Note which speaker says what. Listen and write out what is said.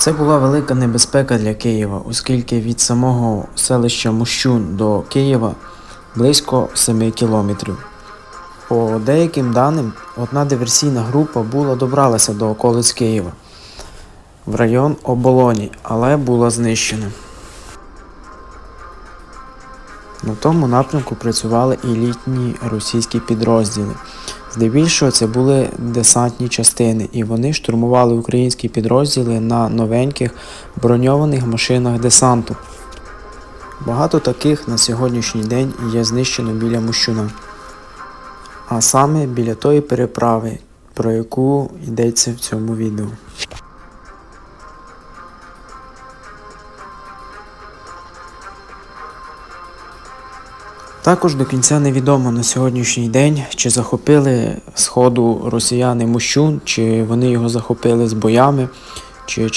Speaker 1: Це була велика небезпека для Києва, оскільки від самого селища Мощун до Києва близько 7 кілометрів. По деяким даним, одна диверсійна група була добралася до околиць Києва в район Оболоні, але була знищена. На тому напрямку працювали і літні російські підрозділи. Здебільшого це були десантні частини, і вони штурмували українські підрозділи на новеньких броньованих машинах десанту. Багато таких на сьогоднішній день є знищено біля Мущуна, а саме біля тої переправи, про яку йдеться в цьому відео. Також до кінця невідомо на сьогоднішній день, чи захопили сходу росіяни Мощун, чи вони його захопили з боями, чи